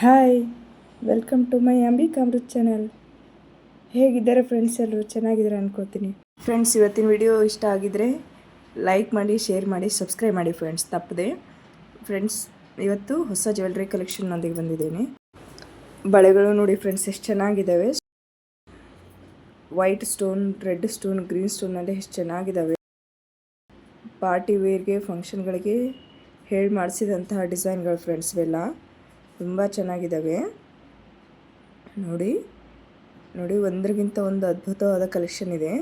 Hi welcome to my Ambik Amrit channel ಹೇಗಿದ್ದಾರೆ friends ಎಲ್ಲರೂ? ಚೆನ್ನಾಗಿದ್ದಾರೆ ಅನ್ಕೋತೀನಿ ಫ್ರೆಂಡ್ಸ್ ಇವತ್ತಿನ ವಿಡಿಯೋ ಇಷ್ಟ ಆಗಿದ್ದರೆ ಲೈಕ್ ಮಾಡಿ ಶೇರ್ ಮಾಡಿ ಸಬ್ಸ್ಕ್ರೈಬ್ ಮಾಡಿ ಫ್ರೆಂಡ್ಸ್ ತಪ್ಪದೆ. ಫ್ರೆಂಡ್ಸ್ ಇವತ್ತು ಹೊಸ ಜ್ಯುವೆಲ್ರಿ ಕಲೆಕ್ಷನ್ನೊಂದಿಗೆ ಬಂದಿದ್ದೀನಿ. ಬಳೆಗಳು ನೋಡಿ ಫ್ರೆಂಡ್ಸ್ ಎಷ್ಟು ಚೆನ್ನಾಗಿದ್ದಾವೆ. White stone red stone green ಸ್ಟೋನಲ್ಲಿ ಎಷ್ಟು ಚೆನ್ನಾಗಿದ್ದಾವೆ. ಪಾರ್ಟಿ ವೇರ್ಗೆ ಫಂಕ್ಷನ್ಗಳಿಗೆ ಹೇಳಿ ಮಾಡಿಸಿದಂತಹ ಡಿಸೈನ್ಗಳು ಫ್ರೆಂಡ್ಸ್ ಇವೆಲ್ಲ. ತುಂಬ ಚೆನ್ನಾಗಿದ್ದಾವೆ ನೋಡಿ ನೋಡಿ, ಒಂದ್ರಿಗಿಂತ ಒಂದು ಅದ್ಭುತವಾದ ಕಲೆಕ್ಷನ್ ಇದೆ.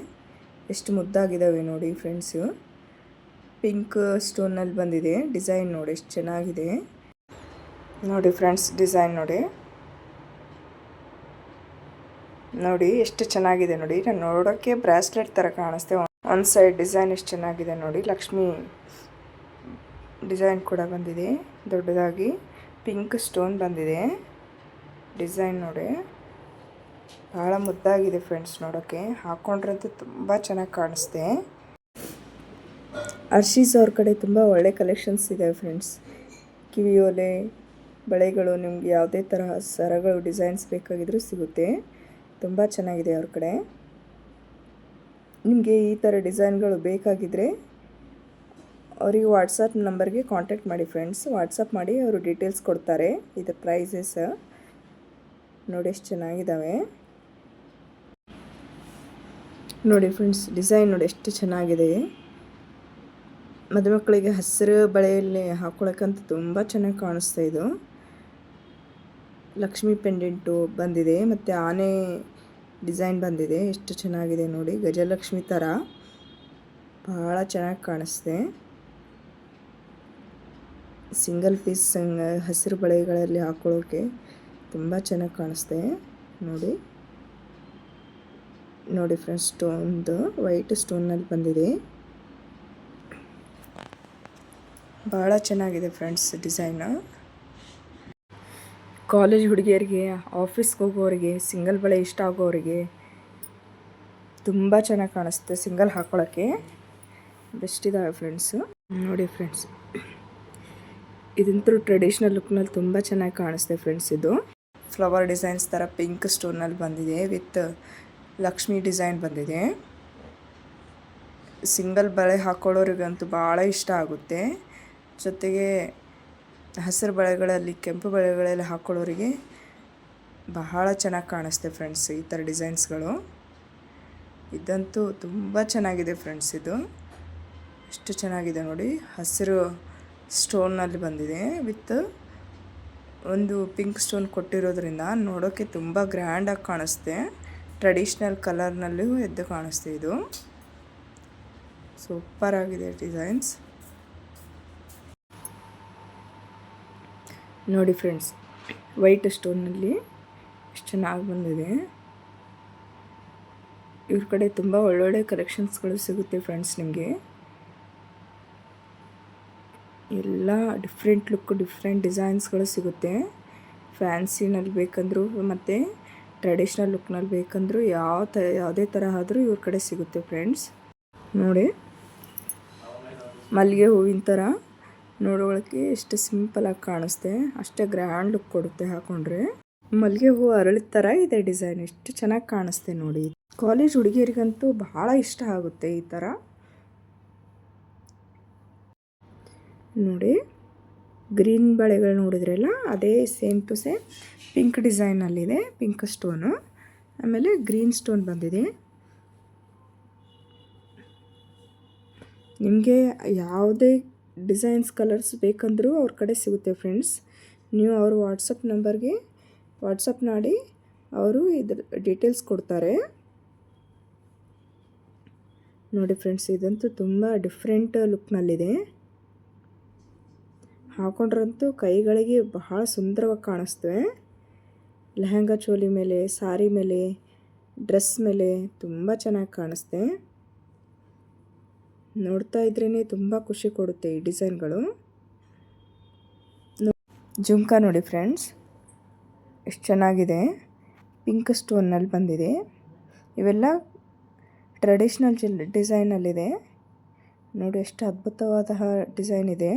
ಎಷ್ಟು ಮುದ್ದಾಗಿದ್ದಾವೆ ನೋಡಿ ಫ್ರೆಂಡ್ಸು ಪಿಂಕ್ ಸ್ಟೋನಲ್ಲಿ ಬಂದಿದೆ. ಡಿಸೈನ್ ನೋಡಿ, ಎಷ್ಟು ಚೆನ್ನಾಗಿದೆ. ನೋಡಿ ಫ್ರೆಂಡ್ಸ್ ಡಿಸೈನ್ ನೋಡಿ. ನೋಡಿ, ಎಷ್ಟು ಚೆನ್ನಾಗಿದೆ ನೋಡಿ. ನಾನು ನೋಡೋಕ್ಕೆ ಬ್ರಾಸ್ಲೆಟ್ ಥರ ಕಾಣಿಸ್ತೆ. ಒನ್ ಸೈಡ್ ಡಿಸೈನ್ ಎಷ್ಟು ಚೆನ್ನಾಗಿದೆ ನೋಡಿ. ಲಕ್ಷ್ಮಿ ಡಿಸೈನ್ ಕೂಡ ಬಂದಿದೆ, ದೊಡ್ಡದಾಗಿ. ಪಿಂಕ್ ಸ್ಟೋನ್ ಬಂದಿದೆ. ಡಿಸೈನ್ ನೋಡಿ. ಭಾಳ ಮುದ್ದಾಗಿದೆ ಫ್ರೆಂಡ್ಸ್ ನೋಡೋಕ್ಕೆ ಹಾಕ್ಕೊಂಡ್ರಂತೂ ತುಂಬ ಚೆನ್ನಾಗಿ ಕಾಣಿಸ್ತೆ. ಅರ್ಶೀಸ್ ಅವ್ರ ಕಡೆ ತುಂಬ ಒಳ್ಳೆ ಕಲೆಕ್ಷನ್ಸ್ ಇದೆ ಫ್ರೆಂಡ್ಸ್. ಕಿವಿಯೋಲೆ ಬಳೆಗಳು, ನಿಮ್ಗೆ ಯಾವುದೇ ತರಹ ಸರಗಳು, ಡಿಸೈನ್ಸ್ ಬೇಕಾಗಿದ್ದರೂ ಸಿಗುತ್ತೆ. ತುಂಬ ಚೆನ್ನಾಗಿದೆ ಅವ್ರ ಕಡೆ. ನಿಮಗೆ ಈ ಥರ ಡಿಸೈನ್ಗಳು ಬೇಕಾಗಿದ್ದರೆ ಅವರಿಗೆ ವಾಟ್ಸಪ್ ನಂಬರ್ಗೆ ಕಾಂಟ್ಯಾಕ್ಟ್ ಮಾಡಿ ಫ್ರೆಂಡ್ಸ್ ವಾಟ್ಸಪ್ ಮಾಡಿ ಅವರು ಡೀಟೇಲ್ಸ್ ಕೊಡ್ತಾರೆ. ಇದು ಪ್ರೈಸಸ್ ನೋಡಿ ಎಷ್ಟು ಚೆನ್ನಾಗಿದ್ದಾವೆ ನೋಡಿ ಫ್ರೆಂಡ್ಸ್ ಡಿಸೈನ್ ನೋಡಿ ಎಷ್ಟು ಚೆನ್ನಾಗಿದೆ. ಮದುಮಕ್ಕಳಿಗೆ ಹಸಿರು ಬಳೆಯಲ್ಲಿ ಹಾಕ್ಕೊಳಕ್ಕಂತ ತುಂಬ ಚೆನ್ನಾಗಿ ಕಾಣಿಸ್ತಾ ಇದು. ಲಕ್ಷ್ಮಿ ಪೆಂಡೆಂಟು ಬಂದಿದೆ ಮತ್ತು ಆನೆ ಡಿಸೈನ್ ಬಂದಿದೆ. ಎಷ್ಟು ಚೆನ್ನಾಗಿದೆ ನೋಡಿ. ಗಜಲಕ್ಷ್ಮಿ ಥರ ಭಾಳ ಚೆನ್ನಾಗಿ ಕಾಣಿಸ್ತೆ. ಸಿಂಗಲ್ ಪೀಸ್ ಹಸಿರು ಬಳೆಗಳಲ್ಲಿ ಹಾಕೊಳ್ಳೋಕ್ಕೆ ತುಂಬ ಚೆನ್ನಾಗಿ ಕಾಣಿಸ್ತೆ. ನೋಡಿ. ನೋಡಿ ಫ್ರೆಂಡ್ಸ್, ಸ್ಟೋನ್ದು ವೈಟ್ ಸ್ಟೋನಲ್ಲಿ ಬಂದಿದೆ. ಭಾಳ ಚೆನ್ನಾಗಿದೆ ಫ್ರೆಂಡ್ಸ್ ಡಿಸೈನು. ಕಾಲೇಜ್ ಹುಡುಗಿಯರಿಗೆ, ಆಫೀಸ್ಗೆ ಹೋಗೋರಿಗೆ, ಸಿಂಗಲ್ ಬಳೆ ಇಷ್ಟ ಆಗೋರಿಗೆ ತುಂಬ ಚೆನ್ನಾಗಿ ಕಾಣಿಸುತ್ತೆ ಸಿಂಗಲ್ ಹಾಕೊಳ್ಳೋಕ್ಕೆ ಬೆಸ್ಟ್ ಇದ್ದಾವೆ ಫ್ರೆಂಡ್ಸು. ನೋಡಿ ಫ್ರೆಂಡ್ಸ್. ಇದಂತೂ ಟ್ರೆಡಿಷ್ನಲ್ ಲುಕ್ನಲ್ಲಿ ತುಂಬ ಚೆನ್ನಾಗಿ ಕಾಣಿಸ್ತೆ ಫ್ರೆಂಡ್ಸ್ ಇದು. ಫ್ಲವರ್ ಡಿಸೈನ್ಸ್ ಥರ ಪಿಂಕ್ ಸ್ಟೋನಲ್ಲಿ ಬಂದಿದೆ ವಿತ್ ಲಕ್ಷ್ಮಿ ಡಿಸೈನ್ ಬಂದಿದೆ. ಸಿಂಗಲ್ ಬಳೆ ಹಾಕೊಳ್ಳೋರಿಗಂತೂ ಭಾಳ ಇಷ್ಟ ಆಗುತ್ತೆ. ಜೊತೆಗೆ ಹಸಿರು ಬಳೆಗಳಲ್ಲಿ, ಕೆಂಪು ಬಳೆಗಳಲ್ಲಿ ಹಾಕೊಳ್ಳೋರಿಗೆ ಬಹಳ ಚೆನ್ನಾಗಿ ಕಾಣಿಸ್ತೆ ಫ್ರೆಂಡ್ಸ್ ಈ ಥರ ಡಿಸೈನ್ಸ್ಗಳು ಇದಂತೂ ತುಂಬ ಚೆನ್ನಾಗಿದೆ ಫ್ರೆಂಡ್ಸ್ ಇದು. ಎಷ್ಟು ಚೆನ್ನಾಗಿದೆ ನೋಡಿ, ಹಸಿರು ಸ್ಟೋನ್ನಲ್ಲಿ ಬಂದಿದೆ ವಿತ್ ಒಂದು ಪಿಂಕ್ ಸ್ಟೋನ್ ಕೊಟ್ಟಿರೋದ್ರಿಂದ ನೋಡೋಕ್ಕೆ ತುಂಬ ಗ್ರ್ಯಾಂಡಾಗಿ ಕಾಣಿಸ್ತೆ. ಟ್ರೆಡಿಷ್ನಲ್ ಕಲರ್ನಲ್ಲೂ ಎದ್ದು ಕಾಣಿಸ್ತೆ ಇದು. ಸೂಪರ್ ಆಗಿದೆ ಡಿಸೈನ್ಸ್. ನೋಡಿ ಫ್ರೆಂಡ್ಸ್, ವೈಟ್ ಸ್ಟೋನಲ್ಲಿ ಎಷ್ಟು ಚೆನ್ನಾಗಿ ಬಂದಿದೆ. ಇವ್ರ ಕಡೆ ತುಂಬ ಒಳ್ಳೊಳ್ಳೆ ಕಲೆಕ್ಷನ್ಸ್ಗಳು ಸಿಗುತ್ತೆ ಫ್ರೆಂಡ್ಸ್ ನಿಮಗೆ. ಎಲ್ಲ ಡಿಫ್ರೆಂಟ್ ಲುಕ್ ಡಿಫ್ರೆಂಟ್ ಡಿಸೈನ್ಸ್ಗಳು ಸಿಗುತ್ತೆ. ಫ್ಯಾನ್ಸಿನಲ್ಲಿ ಬೇಕಂದರೂ ಮತ್ತು ಟ್ರೆಡಿಷ್ನಲ್ ಲುಕ್ನಲ್ಲಿ ಬೇಕಂದರೂ ಯಾವ ತ, ಯಾವುದೇ ಥರ ಆದರೂ ಇವ್ರ ಕಡೆ ಸಿಗುತ್ತೆ ಫ್ರೆಂಡ್ಸ್ ನೋಡಿ, ಮಲ್ಲಿಗೆ ಹೂವಿನ ಥರ ನೋಡೋಳಕ್ಕೆ ಎಷ್ಟು ಸಿಂಪಲಾಗಿ ಕಾಣಿಸ್ತೆ. ಅಷ್ಟೇ ಗ್ರ್ಯಾಂಡ್ ಲುಕ್ ಕೊಡುತ್ತೆ ಹಾಕೊಂಡ್ರೆ. ಮಲ್ಲಿಗೆ ಹೂವು ಅರಳಿದ ಥರ ಇದೆ ಡಿಸೈನ್ ಎಷ್ಟು ಚೆನ್ನಾಗಿ ಕಾಣಿಸ್ತೆ ನೋಡಿ. ಕಾಲೇಜ್ ಹುಡುಗಿಯರಿಗಂತೂ ಬಹಳ ಇಷ್ಟ ಆಗುತ್ತೆ ಈ ಥರ ನೋಡಿ, ಗ್ರೀನ್ ಬಳೆಗಳು ನೋಡಿದ್ರಲ್ಲ, ಅದೇ ಸೇಮ್ ಟು ಸೇಮ್, ಪಿಂಕ್ ಡಿಸೈನಲ್ಲಿದೆ ಪಿಂಕ್ ಸ್ಟೋನು. ಆಮೇಲೆ ಗ್ರೀನ್ ಸ್ಟೋನ್ ಬಂದಿದೆ. ನಿಮಗೆ ಯಾವುದೇ ಡಿಸೈನ್ಸ್, ಕಲರ್ಸ್ ಬೇಕಂದರೂ ಅವ್ರ ಕಡೆ ಸಿಗುತ್ತೆ ಫ್ರೆಂಡ್ಸ್. ನೀವು ಅವ್ರ ವಾಟ್ಸಪ್ ನಂಬರ್ಗೆ ವಾಟ್ಸಪ್ ಮಾಡಿ, ಅವರು ಇದ್ರ ಡೀಟೇಲ್ಸ್ ಕೊಡ್ತಾರೆ. ನೋಡಿ ಫ್ರೆಂಡ್ಸ್, ಇದಂತೂ ತುಂಬ ಡಿಫ್ರೆಂಟ್ ಲುಕ್ನಲ್ಲಿದೆ. ಹಾಕೊಂಡ್ರಂತೂ ಕೈಗಳಿಗೆ ಬಹಳ ಸುಂದರವಾಗಿ ಕಾಣಿಸ್ತವೆ. ಲೆಹಂಗಾ ಚೋಲಿ ಮೇಲೆ, ಸಾರಿ ಮೇಲೆ, ಡ್ರೆಸ್ ಮೇಲೆ ತುಂಬ ಚೆನ್ನಾಗಿ ಕಾಣಿಸ್ತೆ ನೋಡ್ತಾ ಇದ್ರೇ ತುಂಬ ಖುಷಿ ಕೊಡುತ್ತೆ ಈ ಡಿಸೈನ್ಗಳು. ಜುಮ್ಕಾ ನೋಡಿ ಫ್ರೆಂಡ್ಸ್, ಎಷ್ಟು ಚೆನ್ನಾಗಿದೆ. ಪಿಂಕ್ ಸ್ಟೋನ್ನಲ್ಲಿ ಬಂದಿದೆ. ಇವೆಲ್ಲ ಟ್ರೆಡಿಷ್ನಲ್ ಡಿಸೈನಲ್ಲಿದೆ ನೋಡಿ, ಎಷ್ಟು ಅದ್ಭುತವಾದ ಡಿಸೈನ್ ಇದೆ.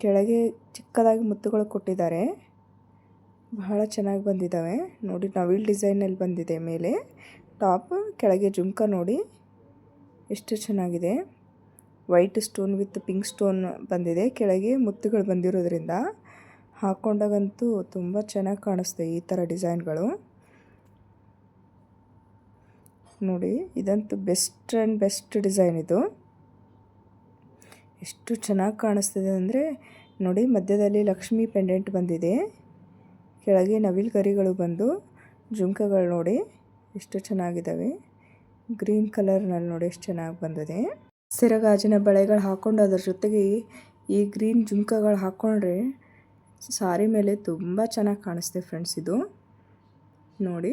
ಕೆಳಗೆ ಚಿಕ್ಕದಾಗಿ ಮುತ್ತುಗಳು ಕೊಟ್ಟಿದ್ದಾರೆ. ಬಹಳ ಚೆನ್ನಾಗಿ ಬಂದಿದ್ದಾವೆ. ನೋಡಿ, ನವಿಲ್ ಡಿಸೈನಲ್ಲಿ ಬಂದಿದೆ ಮೇಲೆ. ಟಾಪ್, ಕೆಳಗೆ ಜುಮ್ಕ ನೋಡಿ. ಎಷ್ಟು ಚೆನ್ನಾಗಿದೆ. White stone with pink stone ಬಂದಿದೆ. ಕೆಳಗೆ ಮುತ್ತುಗಳು ಬಂದಿರೋದ್ರಿಂದ ಹಾಕ್ಕೊಂಡಾಗಂತೂ ತುಂಬ ಚೆನ್ನಾಗಿ ಕಾಣಿಸ್ತೆ ಈ ಥರ ಡಿಸೈನ್ಗಳು. ನೋಡಿ, ಇದಂತೂ ಬೆಸ್ಟ್ ಆ್ಯಂಡ್ ಬೆಸ್ಟ್ ಡಿಸೈನ್ ಇದು. ಎಷ್ಟು ಚೆನ್ನಾಗಿ ಕಾಣಿಸ್ತಿದೆ ಅಂದರೆ ನೋಡಿ, ಮಧ್ಯದಲ್ಲಿ ಲಕ್ಷ್ಮಿ ಪೆಂಡೆಂಟ್ ಬಂದಿದೆ. ಕೆಳಗೆ ನವಿಲ್ ಕರಿಗಳು ಬಂದು ಜುಮ್ಕಗಳು ನೋಡಿ, ಎಷ್ಟು ಚೆನ್ನಾಗಿದ್ದಾವೆ ಗ್ರೀನ್ ಕಲರ್ನಲ್ಲಿ ನೋಡಿ ಎಷ್ಟು ಚೆನ್ನಾಗಿ ಬಂದಿದೆ. ಸಿರಗಾಜಿನ ಬಳೆಗಳು ಹಾಕ್ಕೊಂಡು ಅದ್ರ ಜೊತೆಗೆ ಈ ಗ್ರೀನ್ ಜುಮ್ಕಗಳು ಹಾಕ್ಕೊಂಡ್ರೆ ಸಾರಿ ಮೇಲೆ ತುಂಬ ಚೆನ್ನಾಗಿ ಕಾಣಿಸ್ತೆ ಫ್ರೆಂಡ್ಸ್ ಇದು. ನೋಡಿ,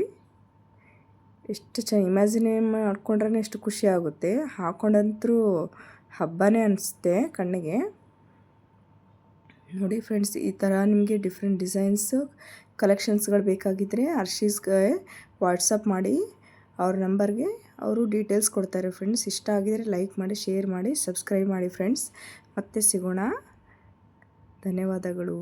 ಎಷ್ಟು ಚ ಇಮ್ಯಾಜಿನೇ ಮಾಡ್ಕೊಂಡ್ರೆ ಎಷ್ಟು ಖುಷಿ ಆಗುತ್ತೆ. ಹಬ್ಬನೇ ಅನಿಸುತ್ತೆ ಕಣ್ಣಿಗೆ. ನೋಡಿ ಫ್ರೆಂಡ್ಸ್ ಈ ಥರ ನಿಮಗೆ ಡಿಫ್ರೆಂಟ್ ಡಿಸೈನ್ಸು ಕಲೆಕ್ಷನ್ಸ್ಗಳು ಬೇಕಾಗಿದ್ದರೆ ಹರ್ಷೀಸ್ಗೆ ವಾಟ್ಸಪ್ ಮಾಡಿ, ಅವ್ರ ನಂಬರ್ಗೆ ಅವರು ಡೀಟೇಲ್ಸ್ ಕೊಡ್ತಾರೆ ಫ್ರೆಂಡ್ಸ್ ಇಷ್ಟ ಆಗಿದರೆ ಲೈಕ್ ಮಾಡಿ ಶೇರ್ ಮಾಡಿ ಸಬ್ಸ್ಕ್ರೈಬ್ ಮಾಡಿ ಫ್ರೆಂಡ್ಸ್ ಮತ್ತೆ ಸಿಗೋಣ. ಧನ್ಯವಾದಗಳು.